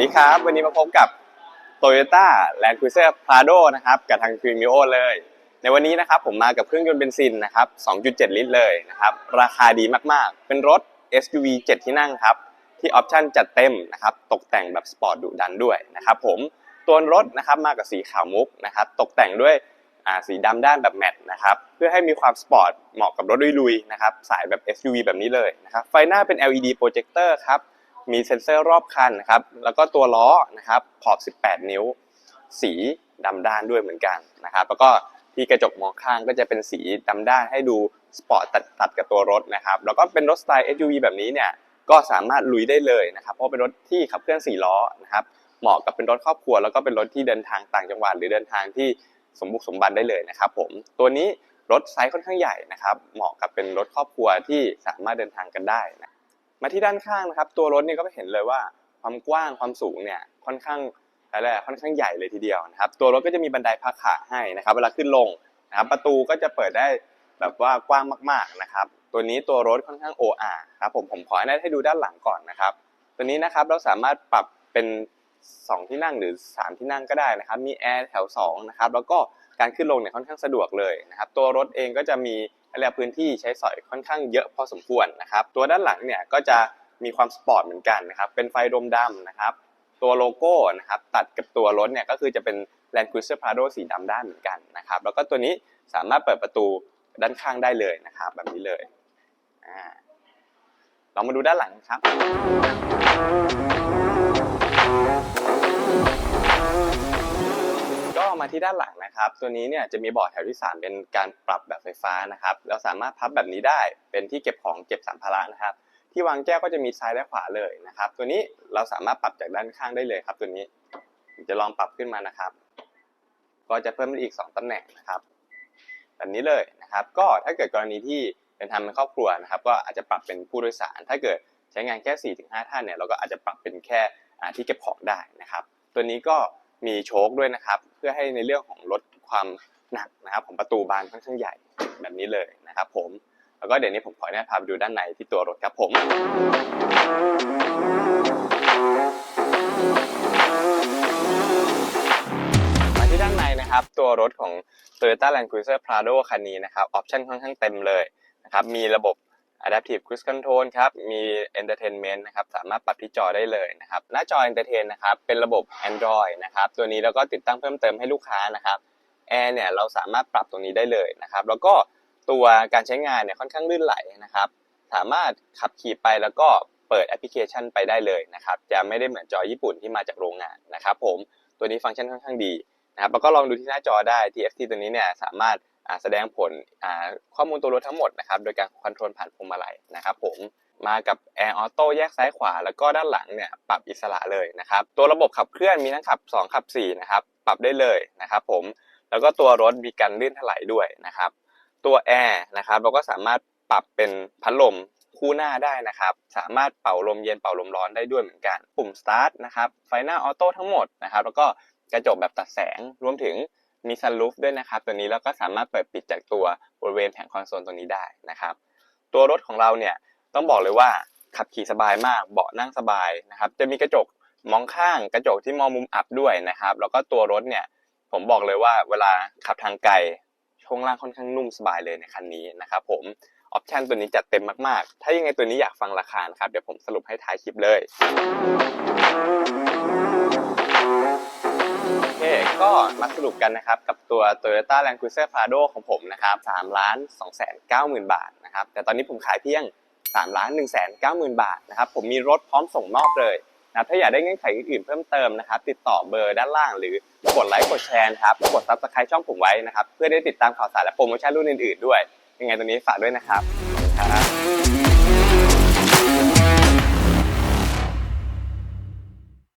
ดีครับ วันนี้มาพบกับ Toyota Land Cruiser Prado นะครับกับทาง c r e m i o เลย ในวันนี้นะครับผมมากับเครื่องยนต์เบนซินนะครับ 2.7 ลิตรเลยนะครับ ราคาดีมากๆ เป็นรถ SUV 7 ที่นั่งครับ ที่ออปชั่นจัดเต็มนะครับ ตกแต่งแบบสปอร์ตดุดันด้วยนะครับผมตัวรถนะครับมากับสีขาวมุกนะครับ ตกแต่งด้วยสีดำด้านแบบแมตต์นะครับ เพื่อให้มีความสปอร์ตเหมาะกับรถลุยๆนะครับ สายแบบ SUV แบบนี้เลยนะครับ ไฟหน้าเป็น LED โปรเจคเตอร์ครับ มีเซ็นเซอร์รอบคันนะครับแล้วก็ตัวล้อนะครับขอบ 18 นิ้ว สีดำด้านด้วยเหมือนกันนะครับ แล้วก็ที่กระจกมองข้างก็จะเป็นสีดำด้านให้ดูสปอร์ตตัดตัดกับตัวรถนะครับ แล้วก็เป็นรถสไตล์ SUV แบบนี้เนี่ยก็สามารถลุยได้เลยนะครับ เพราะเป็นรถที่ขับเคลื่อน4ล้อนะครับเหมาะกับเป็นรถครอบครัว แล้วก็เป็นรถที่เดินทางต่างจังหวัดหรือเดินทางที่สมบุกสมบันได้เลยนะครับผมตัวนี้รถไซส์ค่อนข้างใหญ่นะครับ เหมาะกับเป็นรถครอบครัวที่สามารถเดินทางกันได้นะ มาที่ด้านข้างนะครับ ตัวรถเนี่ยก็เห็นเลยว่าความกว้างความสูงเนี่ยค่อนข้างอะไรอะค่อนข้างใหญ่เลยทีเดียวนะครับ ตัวรถก็จะมีบันไดพักขาให้นะครับ เวลาขึ้นลงนะครับ ประตูก็จะเปิดได้แบบว่ากว้างมากๆนะครับ ตัวนี้ตัวรถค่อนข้าง OR ครับผมผมขอให้ดูด้านหลังก่อนนะครับ ตัวนี้นะครับเราสามารถปรับเป็น 2 ที่นั่งหรือ 3 ที่นั่งก็ได้นะครับ มีแอร์แถว2นะครับแล้วก็การขึ้นลงเนี่ยค่อนข้างสะดวกเลยนะครับ ตัวรถเองก็จะมี อะไรพื้นที่ใช้สอยค่อนข้างเยอะพอสมควรนะครับ ตัวด้านหลังเนี่ยก็จะมีความสปอร์ตเหมือนกันนะครับ เป็นไฟดมดำนะครับ ตัวโลโก้นะครับตัดกับตัวรถเนี่ยก็คือจะเป็น Land Cruiser Prado สีดำด้านเหมือนกันนะครับ แล้วก็ตัวนี้สามารถเปิดประตูด้านข้างได้เลยนะครับ แบบนี้เลยอ่าเรามาดูด้านหลังครับ มาที่ด้านหลังนะครับ ตัวนี้เนี่ยจะมีเบาะแถวที่ 3 เป็นการปรับแบบไฟฟ้านะครับ เราสามารถพับแบบนี้ได้เป็นที่เก็บของเก็บสัมภาระนะครับ ที่วางแก้วก็จะมีซ้ายและขวาเลยนะครับ ตัวนี้เราสามารถปรับจากด้านข้างได้เลยครับ ตัวนี้จะลองปรับขึ้นมานะครับ ก็จะเพิ่มอีก 2ตำแหน่งนะครับ แบบนี้เลยนะครับ ก็ถ้าเกิดกรณีที่เป็นทำเป็นครอบครัวนะครับ ก็อาจจะปรับเป็นผู้โดยสาร ถ้าเกิดใช้งานแค่4-5ท่านเนี่ยเราก็อาจจะปรับเป็นแค่ที่เก็บของได้นะครับ ตัวนี้ก็ มีโชคด้วยนะครับ เพื่อให้ในเรื่องของลดความหนักนะครับของประตูบานค่อนข้างใหญ่แบบนี้เลยนะครับ ผมแล้วก็เดี๋ยวนี้ผมขออนุญาตพาไปดูด้านในที่ตัวรถครับผมมาที่ด้านในนะครับ ตัวรถของ Toyota Land Cruiser Prado คันนี้นะครับออปชั่นค่อนข้างเต็มเลยนะครับมีระบบ Adaptive Cruise Control ครับมี Entertainment นะครับสามารถปรับที่จอได้เลยนะครับหน้าจอ Entertain นะครับเป็นระบบ Android นะครับตัวนี้แล้วก็ติดตั้งเพิ่มเติมให้ลูกค้านะครับแอร์เนี่ยเราสามารถปรับตรงนี้ได้เลยนะครับแล้วก็ตัวการใช้งานเนี่ยค่อนข้างลื่นไหลนะครับสามารถขับขี่ไปแล้วก็เปิดแอปพลิเคชันไปได้เลยนะครับจะไม่ได้เหมือนจอญี่ปุ่นที่มาจากโรงงานนะครับผมตัวนี้ฟังก์ชันค่อนข้างดีนะครับแล้วก็ลองดูที่หน้าจอได้ TFT ตัวนี้เนี่ยสามารถ แสดงผลข้อมูลตัวรถทั้งหมดนะครับโดยการคอนโทรลผ่านพวงมาลัยนะครับผมมากับ Air Auto แยกซ้ายขวา แล้วก็ด้านหลังเนี่ยปรับอิสระเลยนะครับตัวระบบขับเคลื่อนมีทั้งขับ 2 ขับ 4 นะครับ ปรับได้เลยนะครับผมแล้วก็ตัวรถมีการลื่นถลายด้วยนะครับ ตัวแอร์นะครับเราก็สามารถปรับเป็นพัดลมคู่หน้าได้นะครับ สามารถเป่าลมเย็นเป่าลมร้อนได้ด้วยเหมือนกัน ปุ่ม start นะครับไฟหน้าออโต้ทั้งหมดนะครับ แล้วก็กระจกแบบตัดแสงรวมถึง มีซันรูฟด้วยนะครับตัวนี้แล้วก็สามารถเปิดปิดจากตัวบริเวณแผงคอนโซลตัวนี้ได้นะครับ ตัวรถของเราเนี่ยต้องบอกเลยว่าขับขี่สบายมากเบาะนั่งสบายนะครับจะมีกระจกมองข้างกระจกที่มองมุมอับด้วยนะครับ แล้วก็ตัวรถเนี่ยผมบอกเลยว่าเวลาขับทางไกลช่วงล่างค่อนข้างนุ่มสบายเลยในคันนี้นะครับผมออปชันตัวนี้จัดเต็มมากๆ ถ้ายังไงตัวนี้อยากฟังราคานะครับ เดี๋ยวผมสรุปให้ท้ายคลิปเลย โอเค ก็มาสรุปกันนะครับ กับตัว Toyota Land Cruiser Prado ของผมนะครับ3ล้าน2แสน9หมื่นบาทนะครับ แต่ตอนนี้ผมขายเพียง3ล้าน1แสน9หมื่นบาทนะครับ ผมมีรถพร้อมส่งมอบเลยนะถ้าอยากได้เงื่อนไขอื่นๆเพิ่มเติมนะครับ ติดต่อเบอร์ด้านล่าง หรือกดไลค์กดแชร์ครับกด subscribe ช่องผมไว้นะครับ เพื่อได้ติดตามข่าวสารและโปรโมชั่นรุ่นอื่นๆด้วย ยังไงตัวนี้ฝากด้วยนะครับครับ